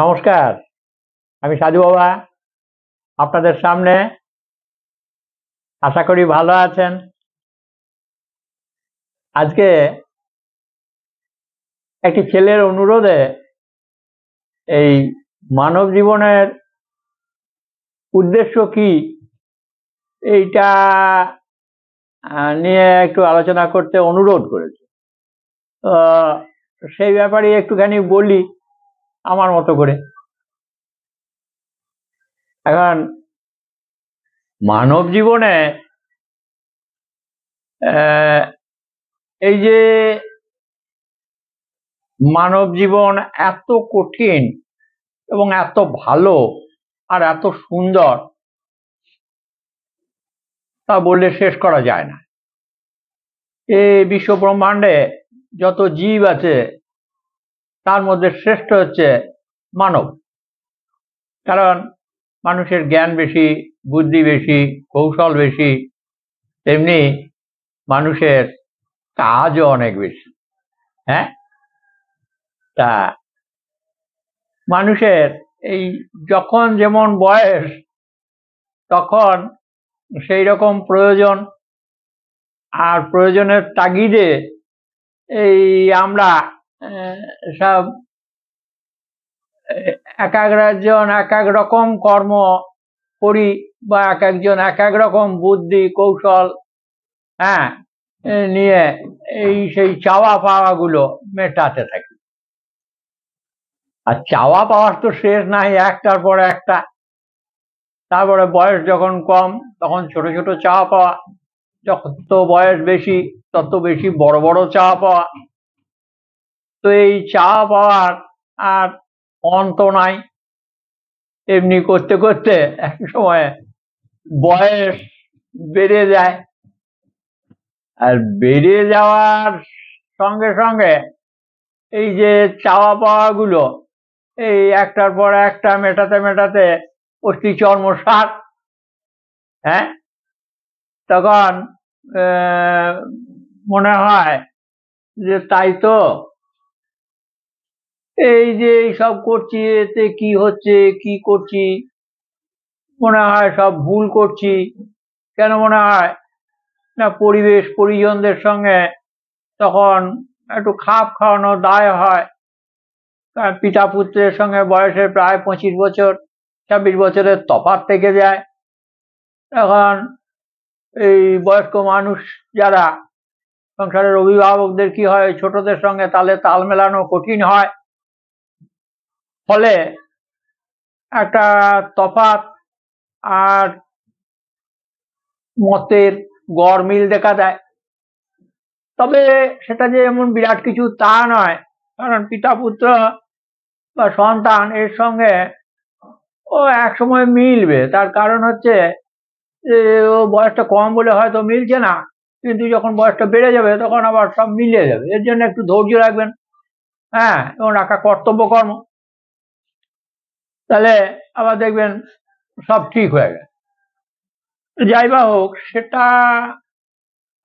নমস্কার, আমি সাধু বাবা। আপনাদের সামনে আশা করি ভালো আছেন। আজকে একটি ছেলের অনুরোধে এই মানব জীবনের উদ্দেশ্য কি, এইটা নিয়ে একটু আলোচনা করতে অনুরোধ করেছে। সেই ব্যাপারে একটুখানি বলি। আমার মতো করে। এখন মানব জীবনে এই যে মানব জীবন এত কঠিন এবং এত ভালো আর এত সুন্দর, তা বললে শেষ করা যায় না। এই বিশ্ব ব্রহ্মাণ্ডে যত জীব আছে তার মধ্যে শ্রেষ্ঠ হচ্ছে মানব। কারণ মানুষের জ্ঞান বেশি, বুদ্ধি বেশি, কৌশল বেশি, তেমনি মানুষের কাজও অনেক বেশি হ্যাঁ? তা মানুষের এই যখন যেমন বয়স, তখন সেই রকম প্রয়োজন আর প্রয়োজনের তাগিদে এই আমরা সব এক এক একজন এক এক রকম কর্ম করি বা এক একজন এক এক রকম বুদ্ধি, কৌশল হ্যাঁ নিয়ে এই সেই চাওয়া পাওয়া গুলো মেটাতে থাকি। আর চাওয়া পাওয়ার তো শেষ নাই, একটার পর একটা। তারপরে বয়স যখন কম, তখন ছোট ছোট চাওয়া পাওয়া, যত বয়স বেশি, তত বেশি বড় বড় চাওয়া পাওয়া তো এই চা পাওয়ার আর অন্ত নাই। এমনি করতে করতে এক সময় বয়স বেড়ে যায়। আর বেড়ে যাওয়ার সঙ্গে সঙ্গে এই যে চাওয়া পাওয়া গুলো এই একটার পর একটা মেটাতে মেটাতে অস্থি চর্ম সার হ্যাঁ? তখন মনে হয় যে তাই তো এই যে সব করছি, এতে কি হচ্ছে, কি করছি? মনে হয় সব ভুল করছি। কেন মনে হয়? না, পরিবেশ পরিজনদের সঙ্গে তখন একটু খাপ খাওয়ানো দায় হয়। পিতা পুত্রের সঙ্গে বয়সে প্রায় পঁচিশ বছর, ছাব্বিশ বছরের তফাৎ থেকে যায়। এখন এই বয়স্ক মানুষ যারা, সংসারের অভিভাবকদের কি হয়, ছোটদের সঙ্গে তালে তাল মেলানো কঠিন হয়। ফলে একটা তফাৎ আর মতের গড় মিল দেখা দেয়। তবে সেটা যে এমন বিরাট কিছু তা নয়, কারণ পিতা, পুত্র বা সন্তান এর সঙ্গে ও এক সময় মিলবে। তার কারণ হচ্ছে ও বয়সটা কম বলে হয়তো মিলছে না, কিন্তু যখন বয়সটা বেড়ে যাবে তখন আবার সব মিলে যাবে। এর জন্য একটু ধৈর্য রাখবেন। হ্যাঁ এবং রাখা কর্তব্য কর্ম তাহলে আবার দেখবেন সব ঠিক হয়ে গেছে। যাই বা হোক সেটা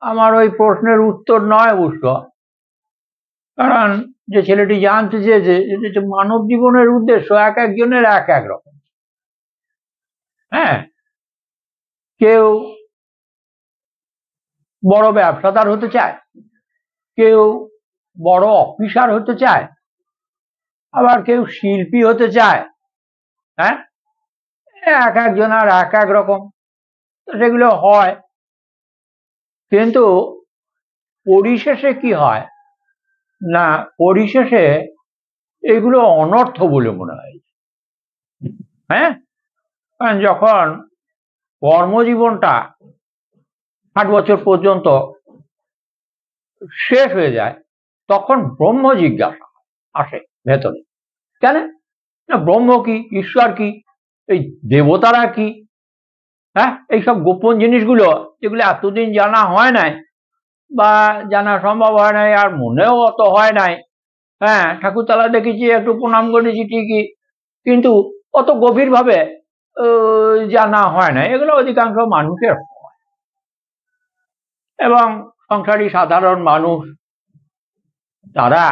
আমার ওই প্রশ্নের উত্তর নয় অবশ্য। কারণ যে ছেলেটি জানতে চেয়েছে যে যে মানব জীবনের উদ্দেশ্য এক একজনের এক এক রকম। হ্যাঁ কেউ বড় ব্যবসাদার হতে চায় কেউ বড় অফিসার হতে চায় আবার কেউ শিল্পী হতে চায় হ্যাঁ? এক একজন আর এক এক রকম। সেগুলো হয়। কিন্তু পরিশেষে কি হয়? না, পরিশেষে এগুলো অনর্থ বলে মনে হয়। হ্যাঁ? কারণ যখন কর্মজীবনটা ষাট বছর পর্যন্ত শেষ হয়ে যায়, তখন ব্রহ্ম জিজ্ঞাসা আসে ভেতরে। কেন? না, ব্রহ্ম কি, ঈশ্বর কি, এই দেবতারা কি? হ্যাঁ এইসব গোপন জিনিসগুলো, যেগুলো এতদিন জানা হয় নাই বা জানা সম্ভব হয় নাই আর মনেও অত হয় নাই। হ্যাঁ ঠাকুরতলা দেখেছি, একটু প্রণাম করেছি ঠিকই, কিন্তু অত গভীরভাবে জানা হয় না এগুলো অধিকাংশ মানুষের এবং সংসারী সাধারণ মানুষ, তারা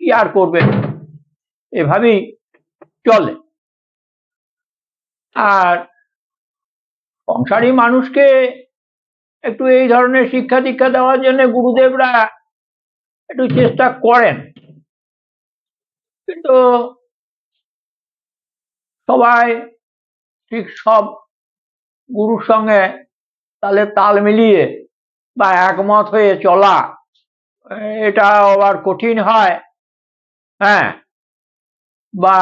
কি আর করবে? এভাবেই চলে। আর সংসারী মানুষকে একটু এই ধরনের শিক্ষা দীক্ষা দেওয়ার জন্য গুরুদেবরা একটু চেষ্টা করেন। কিন্তু সবাই ঠিক সব গুরুর সঙ্গে তাহলে তাল মিলিয়ে বা একমত হয়ে চলা এটা আবার কঠিন হয়। হ্যাঁ বা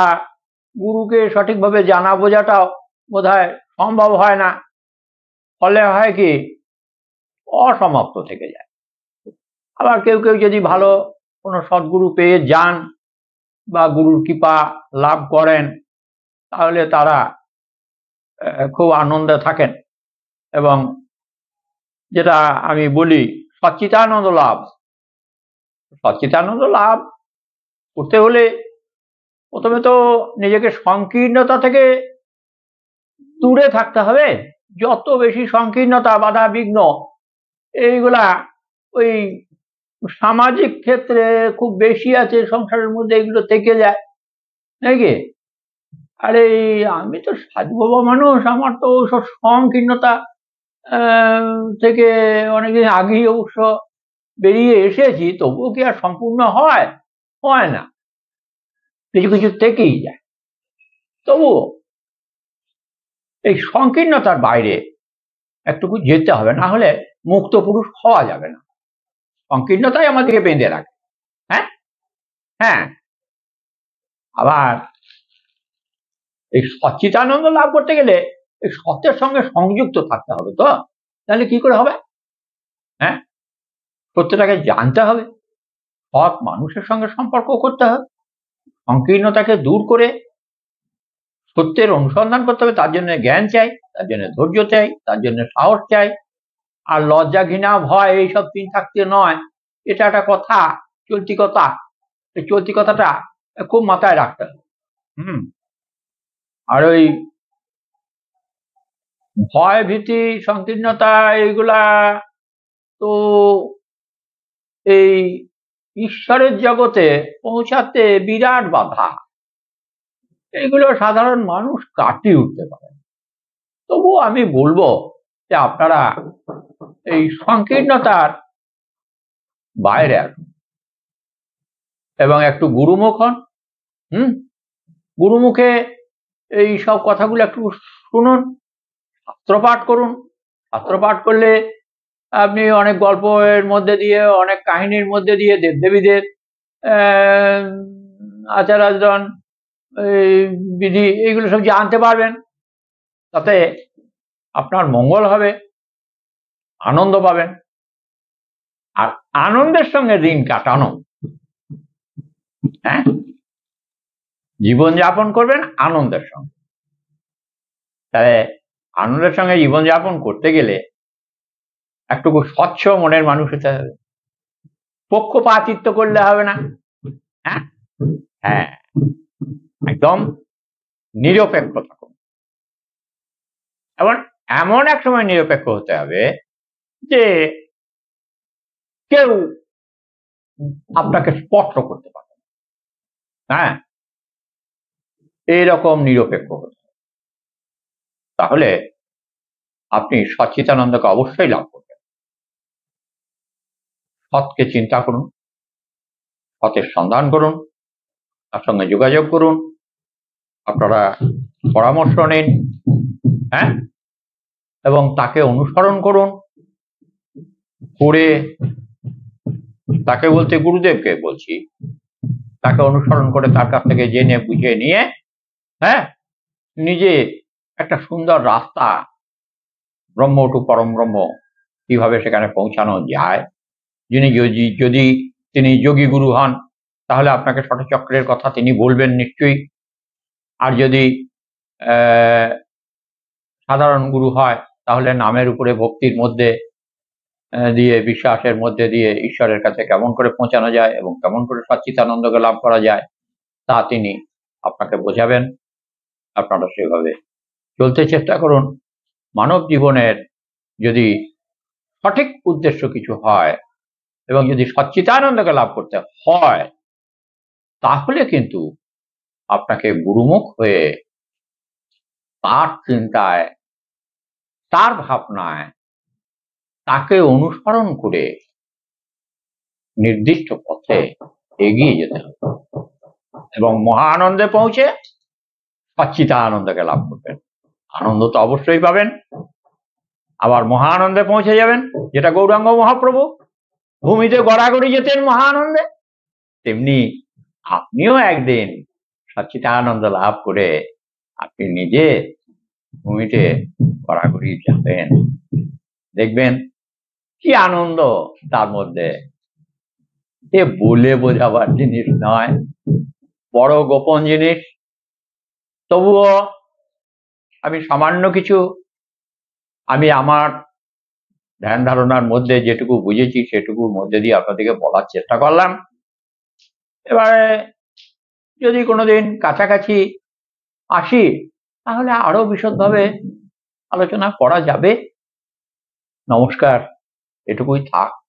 গুরুকে সঠিকভাবে জানা বোঝাটাও বোধ সম্ভব হয় না। ফলে হয় কি, অসমাপ্ত থেকে যায়। আবার কেউ কেউ যদি ভালো কোনো সদ্গুরু পেয়ে যান বা গুরুর কৃপা লাভ করেন, তাহলে তারা খুব আনন্দে থাকেন এবং যেটা আমি বলি সচ্চিতানন্দ লাভ। সচ্চিতানন্দ লাভ করতে হলে প্রথমে তো নিজেকে সংকীর্ণতা থেকে দূরে থাকতে হবে। যত বেশি সংকীর্ণতা, বাধা, বিঘ্ন, এইগুলা ওই সামাজিক ক্ষেত্রে খুব বেশি আছে, সংসারের মধ্যে এগুলো থেকে যায় নাকি আরে আমি তো সাধুবাবা মানুষ, আমার তো সব সংকীর্ণতা থেকে অনেকদিন আগেই অবশ্য বেরিয়ে এসেছি, তবুও কি আর সম্পূর্ণ হয়? হয় না। কিছু কিছু থেকেই যায়। তবুও এই সংকীর্ণতার বাইরে একটুকু যেতে হবে, না হলে মুক্ত পুরুষ হওয়া যাবে না। সংকীর্ণতাই আমাদেরকে বেঁধে রাখে। হ্যাঁ? হ্যাঁ। আবার এই সচ্চিতানন্দ লাভ করতে গেলে এই সত্যের সঙ্গে সংযুক্ত থাকতে হবে তো? তাহলে কি করে হবে? হ্যাঁ? সত্যটাকে জানতে হবে। সৎ মানুষের সঙ্গে সম্পর্ক করতে হবে। সংকীর্ণতাকে দূর করে সত্যের অনুসন্ধান করতে হবে, তার জন্য জ্ঞান চাই, তার জন্য ধৈর্য চাই, তার জন্য সাহস চাই। আর লজ্জা, ঘৃণা, ভয়, এইসব তিন থাকতে নয়। এটা একটা কথা, চলতি কথা। চলতি কথাটা খুব মাথায় রাখতে হবে। হুম। আর ওই ভয় ভীতি সংকীর্ণতা, এইগুলা তো এই ঈশ্বরের জগতে পৌঁছাতে বিরাট বাধা। এগুলো সাধারণ মানুষ কাটিয়ে উঠতে পারে। তবু আমি বলব যে আপনারা এই সংকীর্ণতার বাইরে আসুন। এবং একটু গুরুমুখ হন, হুম? গুরুমুখে এই সব কথাগুলো একটু শুনুন, শাস্ত্রপাঠ করুন। শাস্ত্রপাঠ করলে আপনি অনেক গল্পের মধ্যে দিয়ে, অনেক কাহিনীর মধ্যে দিয়ে, দেবদেবীদের আচার আচরণ বিধি এইগুলো সব জানতে পারবেন, তাতে আপনার মঙ্গল হবে, আনন্দ পাবেন। আর আনন্দের সঙ্গে দিন কাটানো। হ্যাঁ? জীবনযাপন করবেন আনন্দের সঙ্গে। তাহলে আনন্দের সঙ্গে জীবনযাপন করতে গেলে একটু স্বচ্ছ মনের মানুষ হতে হবে। পক্ষপাতিত্ব করলে হবে না। হ্যাঁ? হ্যাঁ। একদম নিরপেক্ষ থাকুন এবং এমন এক সময় নিরপেক্ষ হতে হবে যে কেউ আপনাকে স্পর্শ করতে পারবে হ্যাঁ? এইরকম নিরপেক্ষ হতে তাহলে আপনি সচিতানন্দকে অবশ্যই লাভ করবেন। সৎকে চিন্তা করুন, সতের সন্ধান করুন, তার সঙ্গে যোগাযোগ করুন, আপনারা পরামর্শ নিন হ্যাঁ? এবং তাকে অনুসরণ করুন, করে তাকে বলতে গুরুদেবকে বলছি, তাকে অনুসরণ করে তার কাছ থেকে জেনে বুঝে নিয়ে হ্যাঁ? নিজে একটা সুন্দর রাস্তা, ব্রহ্ম টু পরম ব্রহ্ম, কীভাবে সেখানে পৌঁছানো যায়? যিনি যদি যদি তিনি যোগী গুরু হন, তাহলে আপনাকে চক্রের কথা তিনি বলবেন নিশ্চয়ই। আর যদি সাধারণ গুরু হয়, তাহলে নামের উপরে ভক্তির মধ্যে দিয়ে, বিশ্বাসের মধ্যে দিয়ে ঈশ্বরের কাছে কেমন করে পৌঁছানো যায় এবং কেমন করে সচ্চিতানন্দকে লাভ করা যায়, তা তিনি আপনাকে বোঝাবেন। আপনারা সেভাবে চলতে চেষ্টা করুন। মানব জীবনের যদি সঠিক উদ্দেশ্য কিছু হয় এবং যদি সচ্চিতানন্দকে লাভ করতে হয়, তাহলে কিন্তু আপনাকে গুরুমুখ হয়ে তার চিন্তায়, তার ভাবনায় তাকে অনুসরণ করে নির্দিষ্ট পথে এগিয়ে যেতে হবে এবং মহা আনন্দে পৌঁছে সচ্চিতা আনন্দকে লাভ করবেন। আনন্দ তো অবশ্যই পাবেন। আবার মহা আনন্দে পৌঁছে যাবেন, যেটা গৌরাঙ্গ মহাপ্রভু ভূমিতে গড়াগড়ি যেতেন মহা আনন্দে তেমনি আপনিও একদিন সচ্চিতা আনন্দ লাভ করে আপনি নিজে ভূমিতে গড়াগড়ি যাবেন। দেখবেন কি আনন্দ তার মধ্যে। এ বলে বোঝাবার জিনিস নয়, বড় গোপন জিনিস। তবুও আমি সামান্য কিছু, আমি আমার ধ্যান ধারণার মধ্যে যেটুকু বুঝেছি, সেটুকুর মধ্যে দিয়ে আপনাদেরকে বলার চেষ্টা করলাম। এবারে যদি কোনোদিন কাছাকাছি আসি, তাহলে আরও বিশদভাবে আলোচনা করা যাবে। নমস্কার, এটুকুই থাক।